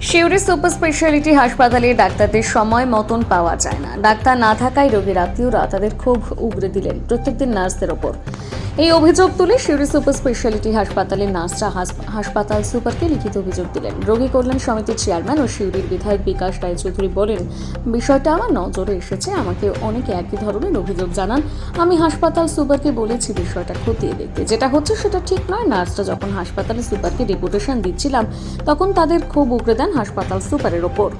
শিউরি super speciality হাসপাতালে ডাক্তারদের সময় মতন পাওয়া যায় না। ডাক্তার না থাকায় রোগীর আত্মীয়রা তাদের ক্ষোভ উগরে দিলেন প্রত্যেকদিন নার্সদের ওপর। এই অভিযোগ তুলে শিউরি সুপার স্পেশালিটি হাসপাতালের নার্সরা হাস- হাসপাতাল সুপারকে লিখিত অভিযোগ দিলেন। রোগী কল্যাণ সমিতির চেয়ারম্যান ও শিউরির বিধায়ক বিকাশ রায়চৌধুরী বলেন, বিষয়টা আমার নজরে এসেছে, আমাকে অনেকে একই ধরনের অভিযোগ জানান। আমি হাসপাতাল সুপারকে বলেছি বিষয়টা খতিয়ে দেখতে। যেটা হচ্ছে সেটা ঠিক নয়। নার্সরা যখন হাসপাতালে সুপারকে ডেপুটেশন দিচ্ছিলাম, তখন তাদের খুব দেন হাসপাতাল সুপারের ওপর।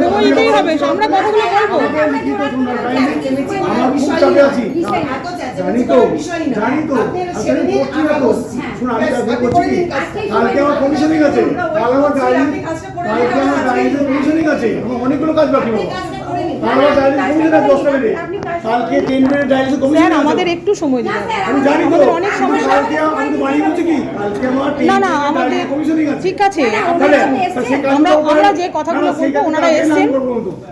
সময় দিতেই হবে, আমরা বলব। আমার খুব চাপে। আছি। জানি তো। জানি তো আমি করছি না তো। আমি করছি। কাজটা। কালকে আমার কমিশনিং আছে। কাল আমার দিন, কালকে আমার কাজটা কমিশনিং আছে। আমার অনেকগুলো কাজ বাকি আমাদের একটু সময় দিন আমি জানি তো আমাদের অনেক সমস্যা আমি না না আমাদের ঠিক আছে কাজগুলো আমরা- আমরা যে কথাগুলো বলব, ওনারা এসছেন।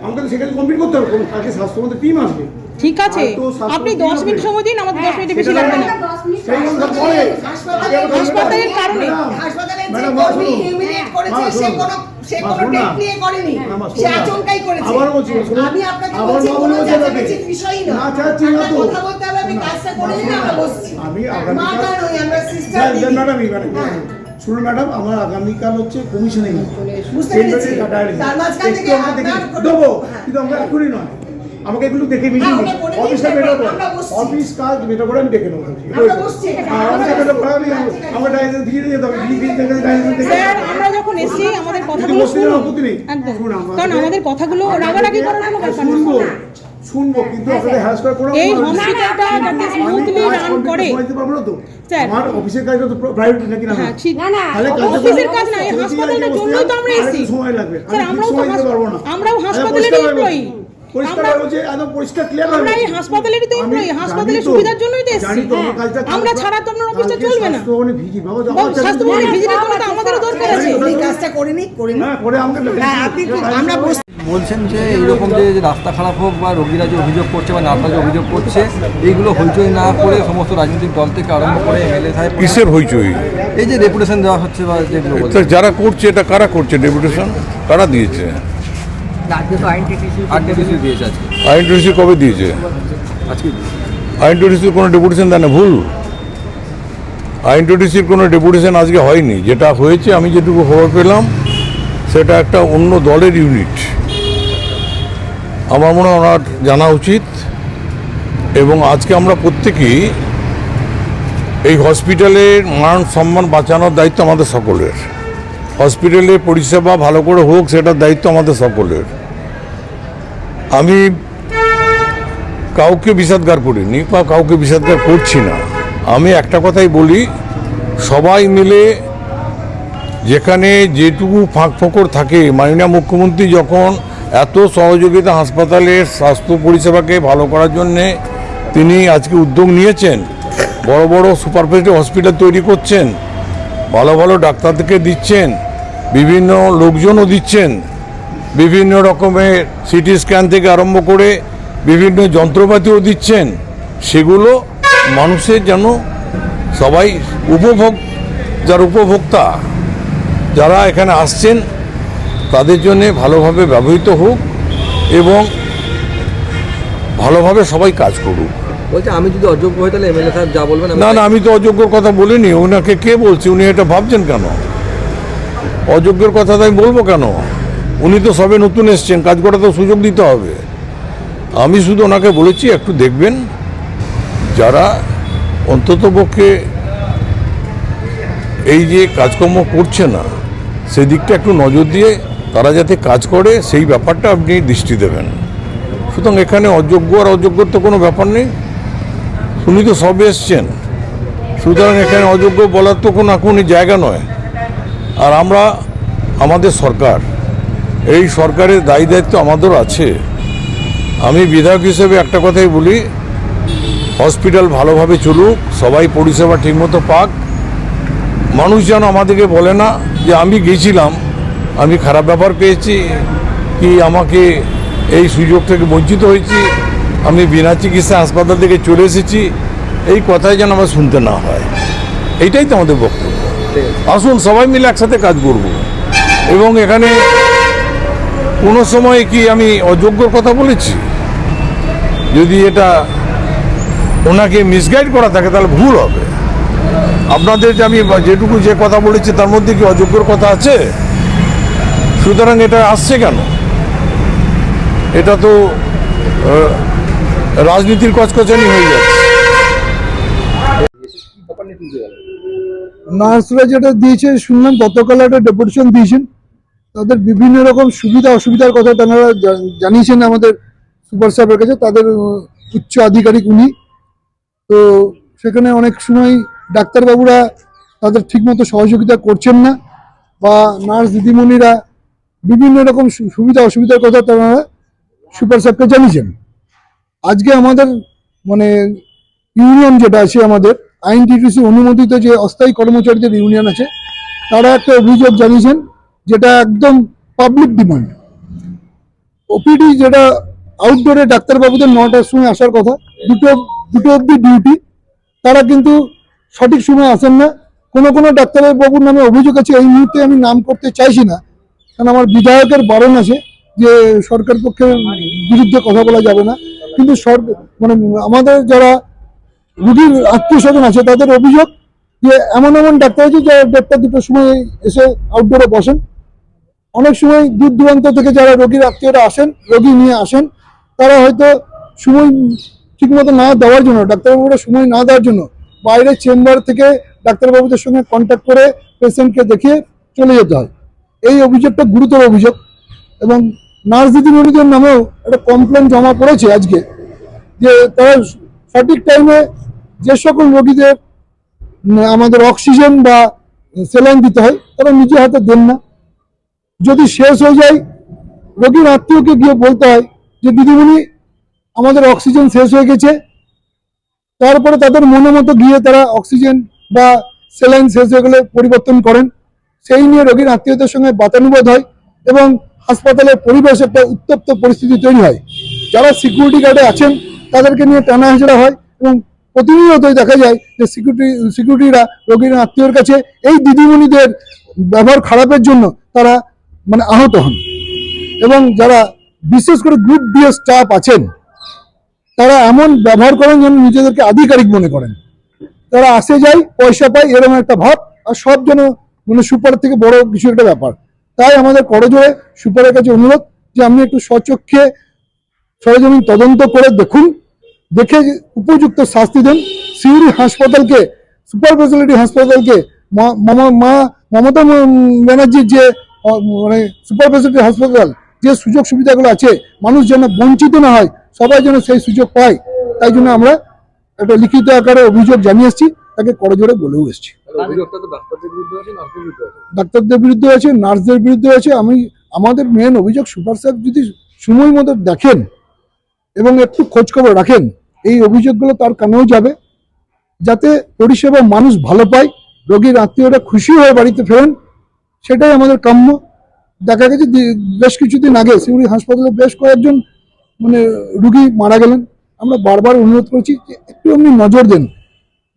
আমাকে তো সেখানে কমপ্লিট করতে হবে কালকে স্বাস্থ্যমন্ত্রী টিম আসবে ঠিক আছে আপনি দশ মিনিট সময় দিন আমাদের দশ মিনিটে বেশি লাগবে না হাসপাতালের কারণে। ম্যাডাম, হাসপাতালে যে ম্যাডাম, মা কর্মী শুনুন। humiliate করেছে, মা সে শুনুন। কোনো- সে মা কোনো শুনুন না। date নিয়ে করেনি। না, মা সে শুনুন না। আচমকাই করেছে। আবার বলছি, শুনুন। আমি শুনুন ম্যাডাম, আমার আগামীকাল হচ্ছে কমিশনিং দেবো হ্যাঁ। কিন্তু আমরা এখনই নয়। আমাকে এগুলো দেখে মিটিং অফিসটা বেরোবো অফিস কাজ বেটা করে আমি দেখে নেব বসছি। হ্যাঁ, বেটা করে আমি আমার ডাইরেক্ট দিয়ে যেতে হবে আমরা যখন এসেছি আমাদের কথাগুলো শুনুন। একদম। কারণ আমাদের কথাগুলো রাগারাগি করার কোনো ব্যাপার শুনব কিন্তু আপনাদের হ্যারাস করে কোনো এই হসপিটালটা যাতে স্মুথলি রান করে সময় পারব তো স্যার। আমার অফিসের কাজটা তো প্রাইভেট নাকি না হ্যাঁ ঠিক তাহলে কাজটা অফিসের কাজ না এই হাসপাতালের জন্যই তো আমরা এসেছি সময় লাগবে স্যার আমরাও তো পারব না আমরাও পরিষ্কার এমপ্লয়ি আমরা- এই হাসপাতালেরই তো হাসপাতালের সুবিধার জন্যই তো এসেছি। হ্যাঁ। আমরা ছাড়া তো আপনার অফিসটা চলবে না। তো আমাদেরও দরকার আছে কাজটা করে নিন, করে নিন। হ্যাঁ করে আমাকে হ্যাঁ, আমরা। বলছেন যে এইরকম যে যে রাস্তা খারাপ হোক বা রোগীরা যে অভিযোগ করছে বা নার্সরা যে অভিযোগ করছে এইগুলো হইচই না করে সমস্ত রাজনৈতিক দল থেকে আরম্ভ করে এমএলএ সাহেব কিসের হইচই? এই যে রেপুটেশন দেওয়া হচ্ছে বা যেগুলো যারা করছে এটা কারা করছে ডেপুটেশন কারা দিয়েছে? আইএনটিসি কবে দিয়েছে? আজকে আইএনটিসির কোনো ডেপুটেশন দেয় না ভুল। আইএনটিসির কোনো ডেপুটেশন আজকে হয়নি। যেটা হয়েছে আমি যেটুকু খবর পেলাম সেটা একটা অন্য দলের ইউনিট আমার মনে হয় ওনার জানা উচিত। এবং আজকে আমরা প্রত্যেকেই এই হসপিটালের মান সম্মান বাঁচানোর দায়িত্ব আমাদের সকলের। হসপিটালে পরিষেবা ভালো করে হোক, সেটার দায়িত্ব আমাদের সকলের। আমি কাউকে বিষাদগার করিনি বা কাউকে বিষাদগার করছি না। আমি একটা কথাই বলি, সবাই মিলে যেখানে যেটুকু ফাঁক ফোকর থাকে, মাননীয় মুখ্যমন্ত্রী যখন এত সহযোগিতা হাসপাতালের স্বাস্থ্য পরিষেবাকে ভালো করার জন্যে তিনি আজকে উদ্যোগ নিয়েছেন। বড় বড় সুপার স্পেশালিটি হসপিটাল তৈরি করছেন। ভালো ভালো ডাক্তারদেরকে দিচ্ছেন। বিভিন্ন লোকজনও দিচ্ছেন। বিভিন্ন রকমের সিটি স্ক্যান থেকে আরম্ভ করে বিভিন্ন যন্ত্রপাতিও দিচ্ছেন। সেগুলো মানুষের যেন সবাই উপভোগ, যার উপভোক্তা যারা এখানে আসছেন তাদের জন্যে ভালোভাবে ব্যবহৃত হোক এবং ভালোভাবে সবাই কাজ করুক। বলছে আমি যদি অযোগ্য হই তাহলে এমএলএ সাহেব যা বলবেন না না আমি তো অযোগ্যর কথা বলিনি ওনাকে কে বলছি? উনি এটা ভাবছেন কেন? অযোগ্যের কথা তো আমি বলব কেন? উনি তো সবে নতুন এসছেন কাজ করা তো সুযোগ দিতে হবে। আমি শুধু ওনাকে বলেছি একটু দেখবেন যারা অন্ততপক্ষে এই যে কাজকর্ম করছে না সেদিকটা একটু নজর দিয়ে তারা যাতে কাজ করে, সেই ব্যাপারটা আপনি দৃষ্টি দেবেন। সুতরাং এখানে অযোগ্য আর অযোগ্যর তো কোনো ব্যাপার নেই। উনি তো সবে এসছেন। সুতরাং এখানে অযোগ্য বলার তো কোনো এখনই জায়গা নয়। আর আমরা, আমাদের সরকার, এই সরকারের দায়ী দায়িত্ব আমাদেরও আছে। আমি বিধায়ক হিসেবে একটা কথাই বলি, হসপিটাল ভালোভাবে চলুক, সবাই পরিষেবা ঠিকমতো পাক। মানুষ যেন আমাদেরকে বলে না যে আমি গেছিলাম আমি খারাপ ব্যাপার পেয়েছি কি আমাকে এই সুযোগ থেকে বঞ্চিত হয়েছি? আমি বিনা চিকিৎসা হাসপাতাল থেকে চলে এসেছি। এই কথাই যেন আমার শুনতে না হয়। এইটাই তো আমাদের বক্তব্য। আসুন, সবাই মিলে একসাথে কাজ করব। এবং এখানে কোনো সময় কি আমি অযোগ্যর কথা বলেছি? যদি এটা ওনাকে মিসগাইড করা থাকে, তাহলে ভুল হবে। আপনাদের যে আমি যেটুকু যে কথা বলেছি, তার মধ্যে কি অযোগ্যর কথা আছে? সুতরাং এটা আসছে কেন? এটা তো রাজনীতির কচকচানি হয়ে যাচ্ছে। নার্সরা যেটা দিয়েছে, শুনলাম গতকাল একটা ডেপুটেশন দিয়েছেন। তাদের বিভিন্ন রকম সুবিধা, অসুবিধার কথা তারা জানিয়েছেন আমাদের সুপার সাহেবের কাছে। তাদের উচ্চ আধিকারিক উনি। তো সেখানে অনেক সময় ডাক্তারবাবুরা তাদের ঠিকমতো সহযোগিতা করছেন না বা নার্স দিদিমণিরা বিভিন্ন রকম সুবিধা, অসুবিধার কথা তারা সুপার সাহেবকে জানিয়েছেন। আজকে আমাদের মানে ইউনিয়ন যেটা আছে আমাদের, আইনটিটিসি অনুমোদিত যে অস্থায়ী কর্মচারীদের ইউনিয়ন আছে, তারা একটা অভিযোগ জানিয়েছেন যেটা একদম পাবলিক ডিমান্ড ওপিডি যেটা আউটডোরে ডাক্তারবাবুদের নটার সময় আসার কথা, দুটো দুটো অবধি ডিউটি তারা কিন্তু সঠিক সময় আসেন না। কোনো কোনো ডাক্তারবাবুর নামে অভিযোগ আছে, এই মুহূর্তে আমি নাম করতে চাইছি না। কারণ আমার বিধায়কের বারণ আছে যে সরকার পক্ষের বিরুদ্ধে কথা বলা যাবে না। কিন্তু মানে আমাদের যারা রুগীর আত্মীয় স্বজন আছে, তাদের অভিযোগ যে এমন এমন ডাক্তার আছে যারা দেড়টা দুটোর সময় এসে আউটডোরে বসেন। অনেক সময় দূর দূরান্ত থেকে যারা রোগীর আত্মীয়রা আসেন, রোগী নিয়ে আসেন, তারা হয়তো সময় ঠিকমতো না দেওয়ার জন্য, ডাক্তারবাবুরা সময় না দেওয়ার জন্য বাইরের চেম্বার থেকে ডাক্তারবাবুদের সঙ্গে কন্ট্যাক্ট করে পেশেন্টকে দেখিয়ে চলে যেতে হয়। এই অভিযোগটা গুরুতর অভিযোগ এবং নার্স দিদিমণিদের নামেও একটা কমপ্লেন জমা পড়েছে আজকে যে তারা সঠিক টাইমে যে সকল রোগীদের আমাদের অক্সিজেন বা স্যালাইন দিতে হয়, তারা নিজে হাতে দেন না। যদি শেষ হয়ে যায়, রোগীর আত্মীয়কে গিয়ে বলতে হয় যে, দিদিমণি, আমাদের অক্সিজেন শেষ হয়ে গেছে। তারপরে তাদের মনে মতো গিয়ে তারা অক্সিজেন বা স্যালাইন শেষ হয়ে গেলে পরিবর্তন করেন। সেই নিয়ে রোগীর আত্মীয়দের সঙ্গে বাতানুবাদ হয় এবং হাসপাতালের পরিবেশ একটা উত্তপ্ত পরিস্থিতি তৈরি হয়। যারা সিকিউরিটি গার্ডে আছেন, তাদেরকে নিয়ে টানা হেঁচড়া হয় এবং প্রতিনিয়তই দেখা যায় যে সিকিউরিটি সিকিউরিটিরা রোগীর আত্মীয়র কাছে এই দিদিমণিদের ব্যবহার খারাপের জন্য তারা মানে আহত হন। এবং যারা বিশেষ করে গ্রুপ ডি স্টাফ আছেন, তারা এমন ব্যবহার করেন যেন নিজেদেরকে আধিকারিক মনে করেন। তারা আসে যায়, পয়সা পায়, এরকম একটা ভাব, আর সব যেন মানে সুপার থেকে বড় কিছু একটা ব্যাপার। তাই আমাদের করজোরে সুপারের কাছে অনুরোধ যে আপনি একটু স্বচক্ষে সরজমিন তদন্ত করে দেখুন, দেখে উপযুক্ত শাস্তি দেন। সিউড়ি হাসপাতালকে, সুপার ফেসিলিটি হাসপাতালকে মা- মমা- মা, মমতা ব্যানার্জির যে মানে সুপার ফেসিলিটি হাসপাতাল, যে সুযোগ সুবিধাগুলো আছে, মানুষ যেন বঞ্চিত না হয়, সবাই যেন সেই সুযোগ পায়। তাই জন্য আমরা একটা লিখিত আকারে অভিযোগ জানিয়ে এসেছি। তাকে করজোরে বলেও এসেছি। ডাক্তারদের বিরুদ্ধে আছে নার্সদের বিরুদ্ধে আছে। আমি আমাদের মেন অভিযোগ সুপার সাহেব যদি সময় মতো দেখেন এবং একটু খোঁজ খবর রাখেন এই অভিযোগগুলো তার কানেও যাবে। যাতে পরিষেবা মানুষ ভালো পায় রোগীর আত্মীয়রা খুশি হয়ে বাড়িতে ফেরেন সেটাই আমাদের কাম্য। দেখা গেছে বেশ কিছুদিন আগে সিউড়ি হাসপাতালে বেশ কয়েকজন মানে রুগী মারা গেলেন। আমরা বারবার অনুরোধ করছি যে একটু আপনি নজর দেন।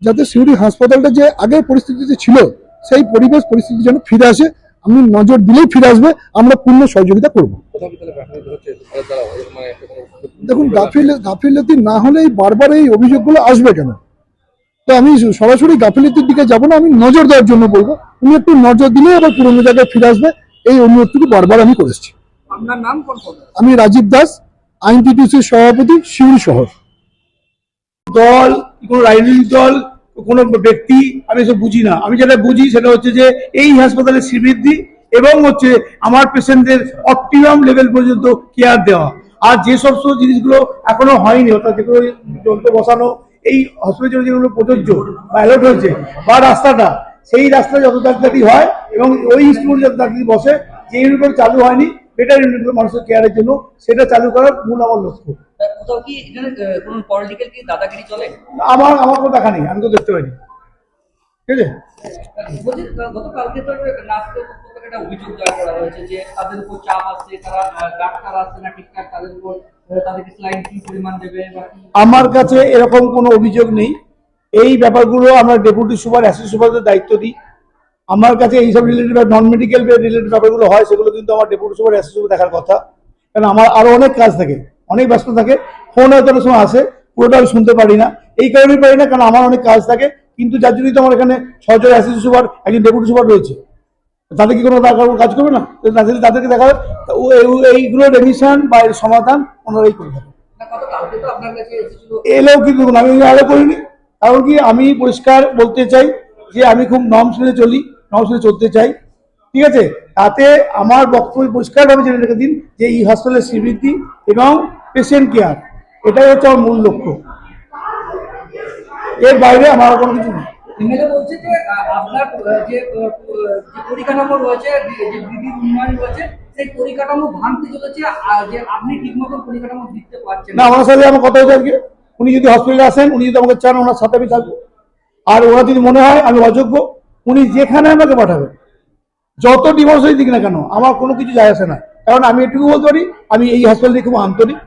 যাতে সিউড়ি হাসপাতালটা যে আগের পরিস্থিতিতে ছিল সেই পরিবেশ পরিস্থিতি যেন ফিরে আসে আমি নজর দিলেই ফিরে আসবে আমরা পূর্ণ সহযোগিতা করব। মানে দেখুন গাফিল গাফিলতি না হলে বারবার এই অভিযোগগুলো আসবে কেন? তো আমি সরাসরি গাফিলতির দিকে যাব না আমি নজর দেওয়ার জন্য বলব। উনি একটু নজর দিলে আবার পুরোনো জায়গায় ফিরে আসবে এই অনুরোধটুকু বারবার আমি করেছি। আপনার নাম কোন আমি রাজীব দাস আইনটিটিউসির সভাপতি শিউরি শহর। দল কোনো রাজনৈতিক দল কোনো ব্যক্তি, আমি এসব বুঝি না। আমি যেটা বুঝি সেটা হচ্ছে যে এই হাসপাতালের শ্রীবৃদ্ধি এবং হচ্ছে আমার পেশেন্টদের অপটিমাম লেভেল পর্যন্ত কেয়ার দেওয়া। আর যে সমস্ত জিনিসগুলো এখনও হয়নি, অর্থাৎ যেগুলো যন্ত্র বসানো, এই হসপিটালে যেগুলো প্রযোজ্য বা অ্যালার্ট হয়েছে বা রাস্তাটা, সেই রাস্তা যত ডাক্তারি হয় এবং ওই স্কুল যত ডাক্তারি বসে যে ইউনিফর্ম চালু হয়নি বেটার ইউনিটগুলো মানুষের কেয়ারের জন্য সেটা চালু করার মূল আমার লক্ষ্য। কোথাও কি কোনো পলিটিক্যাল কি দাদাগিরি চলে? আমার আমার কোনো দেখা নেই আমি তো দেখতে পাইনি। ঠিক আছে? গতকালকে তো একটা অভিযোগ দায়ের করা হয়েছে যে তাদের উপর চাপ আসছে তারা ডাক্তার আসছে না ঠিকঠাক তাদের উপর তাদেরকে স্লাইন কি পরিমাণ দেবে আমার কাছে এরকম কোনো অভিযোগ নেই। এই ব্যাপারগুলো আমরা ডেপুটি সুপার অ্যাসিস্ট সুপারদের দায়িত্ব দিই। আমার কাছে এইসব রিলেটেড বা নন মেডিকেল রিলেটেড ব্যাপারগুলো হয় সেগুলো কিন্তু আমার ডেপুটি সুপার অ্যাসিস্ট দেখার কথা। কারণ আমার আরও অনেক কাজ থাকে অনেক ব্যস্ত থাকে ফোন হয়তো অনেক সময় আসে পুরোটা আমি শুনতে পারি না। এই কারণেই পারি না কারণ আমার অনেক কাজ থাকে কিন্তু যার জন্যই তো আমার এখানে সহযোগী অ্যাসিস্ট সুপার একজন ডেপুটি সুপার রয়েছে। তাদের কি কোনো কাজ করবে না? তাদেরকে দেখা হবে তা এই- এইগুলোর রেমিশন বা এর সমাধান ওনারাই করে এসেছিল। এলেও কিন্তু আমি আরও করিনি। কারণ কি আমি পরিষ্কার বলতে চাই যে আমি খুব নম শুনে চলি। নম চলতে চাই। ঠিক আছে? তাতে আমার বক্তব্য পরিষ্কারভাবে জেনে রেখে দিন যে এই হসপিটালের শ্রীবৃদ্ধি এবং পেশেন্ট কেয়ার এটাই হচ্ছে আমার মূল লক্ষ্য। এর বাইরে আমার কোনো কিছু নেই। এমএলএ বলছে যে আপনার যে পরিকাঠামো রয়েছে যে যে বিধির উন্নয়ন রয়েছে সেই পরিকাঠামো ভাঙতে চলেছে যে আপনি পরিকাঠামো দিতে পারছেন না। ওনার সাথে আমার কথা হয়েছে আজকে উনি যদি হসপিটালে আসেন উনি যদি আমাকে চান ওনার সাথে আমি থাকব। আর ওনার যদি মনে হয় আমি অযোগ্য উনি যেখানে আমাকে পাঠাবেন যত ডিভোর্স হয়ে দিক না কেন, আমার কোনো কিছু যায় আসে না। কারণ আমি এটুকু বলতে পারি, আমি এই হসপিটালে খুব আন্তরিক।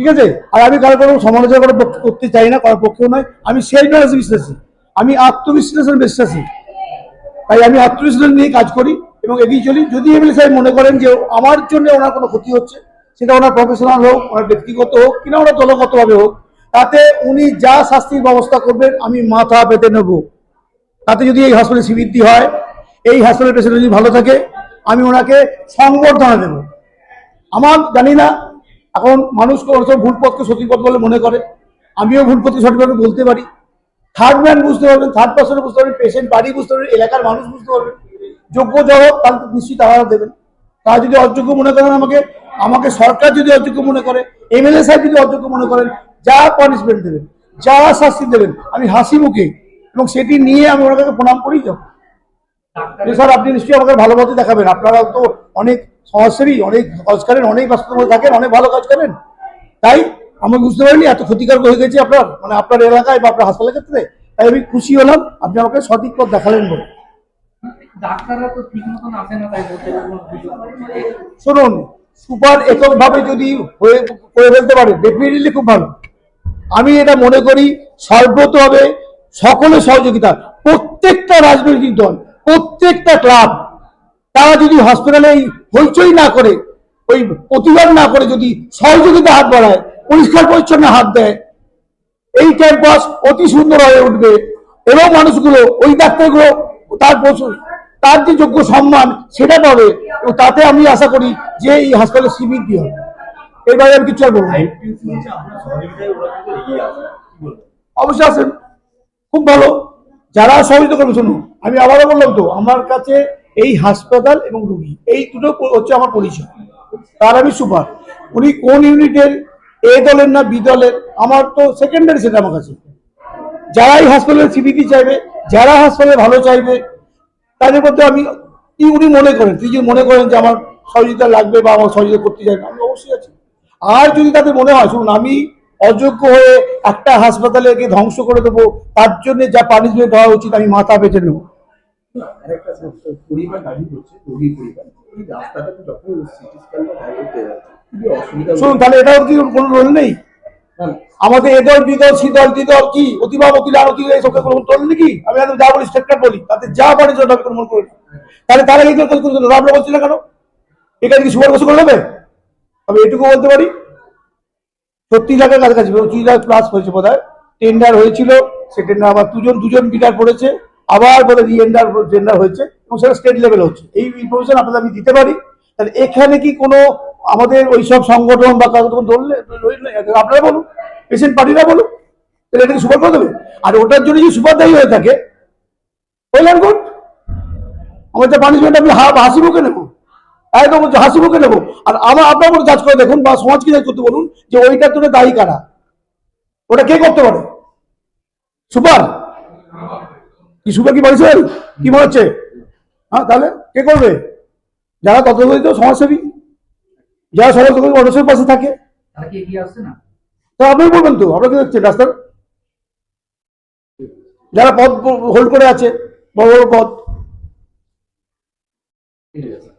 ঠিক আছে? আর আমি কারও কোনো সমালোচনা পক্ষে করতে চাই না, করার পক্ষেও নয়। আমি সেই নলেজ বিশ্বাসী আমি আত্মবিশ্লেষণ বিশ্বাসী তাই আমি আত্মবিশ্লেষণ নিয়ে কাজ করি এবং এগিয়ে চলি। যদি এমএলএ সাহেব মনে করেন যে আমার জন্য ওনার কোনো ক্ষতি হচ্ছে, সেটা ওনার প্রফেশনাল হোক, ওনার ব্যক্তিগত হোক কিনা ওনার দলগতভাবে হোক, তাতে উনি যা শাস্তির ব্যবস্থা করবেন, আমি মাথা পেতে নেব। তাতে যদি এই হসপিটালে শ্রীবৃদ্ধি হয়, এই হসপিটাল পেশেন্ট যদি ভালো থাকে, আমি ওনাকে সংবর্ধনা দেব। আমার জানি না, এখন মানুষ সব ভুল পথকে সঠিক পথ বলে মনে করে। আমিও ভুল পথকে সঠিকভাবে বলতে পারি। থার্ড ম্যান বুঝতে পারবেন থার্ড পার্সনে বুঝতে পারবেন পেশেন্ট বাড়ি বুঝতে পারবেন, এলাকার মানুষ বুঝতে পারবেন। যোগ্য জবাব তাহলে তো নিশ্চয়ই তারা দেবেন। তারা যদি অযোগ্য মনে করেন আমাকে আমাকে সরকার যদি অযোগ্য মনে করে এমএলএ সাহেব যদি অযোগ্য মনে করেন, যা পানিশমেন্ট দেবেন, যা শাস্তি দেবেন, আমি হাসি মুখে এবং সেটি নিয়ে আমি ওনাকে প্রণাম করেই যাব স্যার আপনি নিশ্চয়ই আমাকে ভালো পথে দেখাবেন। আপনারা তো অনেক সমাজসেবী অনেক কাজ করেন অনেক ব্যস্ততার মধ্যে থাকেন অনেক ভালো কাজ করেন। তাই আমি বুঝতে পারিনি এত ক্ষতিকারক হয়ে গেছে আপনার মানে আপনার এলাকায় বা আপনার হাসপাতালের ক্ষেত্রে। তাই আমি খুশি হলাম আপনি আমাকে সঠিক পথ দেখালেন বলে। শুনুন সুপার এককভাবে যদি হয়ে করে ফেলতে পারে ডেফিনেটলি খুব ভালো। আমি এটা মনে করি সর্বতভাবে সকলের সহযোগিতা প্রত্যেকটা রাজনৈতিক দল প্রত্যেকটা ক্লাব তারা যদি হসপিটালে হইচই না করে ওই প্রতিবাদ না করে যদি সহযোগিতা হাত বাড়ায় পরিষ্কার পরিচ্ছন্ন হাত দেয় এই ক্যাম্পাস অতি সুন্দর হয়ে উঠবে এবং মানুষগুলো ওই ডাক্তারগুলো তার তার যে যোগ্য সম্মান সেটা পাবে এবং তাতে আমি আশা করি যে এই হাসপাতালের শ্রীবৃদ্ধি হবে। এর বাইরে আমি কিছু আর বলব অবশ্যই আছেন খুব ভালো। যারা সহযোগিতা করবে, শুনুন, আমি আবারও বললাম তো, আমার কাছে এই হাসপাতাল এবং রুগী, এই দুটো হচ্ছে আমার পরিচয়। তার আমি সুপার। উনি কোন ইউনিটের, এ দলের না বি দলের, আমার তো সেকেন্ডারি সেটা আমার কাছে। যারা এই হাসপাতালের সিবিটি চাইবে, যারা হাসপাতালে ভালো চাইবে, তাদের মধ্যে আমি উনি মনে করেন, তিনি মনে করেন যে আমার সহযোগিতা লাগবে বা আমার সহযোগিতা করতে চাইবে, আমি অবশ্যই আছি। আর যদি তাদের মনে হয়, শুনুন, আমি অযোগ্য হয়ে একটা হাসপাতালকে ধ্বংস করে দেবো তার জন্য যা পানিশমেন্ট হওয়া উচিত আমি মাথা পেতে নেব। শুনুন তাহলে এটাও কি কোনো রোল নেই? আমাদের দল কি? অতিবা অতিলা অতি এইসব কোনো তোল নাকি? আমি একদম যা বলি স্টেটটা বলি তাতে যা পারি সেটা আমি কোনো করি তাহলে তারা বলছি না কেন এটা কি সুপার বসে করে নেবে আমি এটুকু বলতে পারি। সত্যি লাখের কাছাকাছি পঁচিশ লাখ প্লাস হয়েছে বোধ হয় টেন্ডার হয়েছিল, সে টেন্ডার আবার দুজন দুজন বিডার পড়েছে, আবার বলে রিএন্ডার টেন্ডার হয়েছে, এবং সেটা স্টেট লেভেল হচ্ছে এই ইনফরমেশন আপনাদের আমি দিতে পারি তাহলে এখানে কি কোনো আমাদের ওই সব সংগঠন বা কারও? দল নেই? আপনারা বলুন পেশেন্ট পার্টিরা বলুন, তাহলে এটাকে সুপার করে দেবে আর ওটার জন্য যদি সুপার দায়ী হয়ে থাকে ওয়েল গুড আমার যে পানিশমেন্ট আমি হাসি মুখে নেব একদম হাসি মুখে নেব। আর আমার আপনার উপর যাচ করে দেখুন বা সমাজকে যাচ করতে বলুন যে ওইটার জন্য দায়ী কারা। ওটা কে করতে পারে? সুপার? কি সুপার কি বলছেন কি হচ্ছে হ্যাঁ তাহলে কে করবে? যারা তথাকথিত সমাজসেবী যারা সমস্ত মানুষের পাশে থাকে। কি তো আপনি বলবেন তো আপনাকে দেখছেন রাস্তার? যারা পদ হোল্ড করে আছে বড় বড় পদ। ঠিক আছে।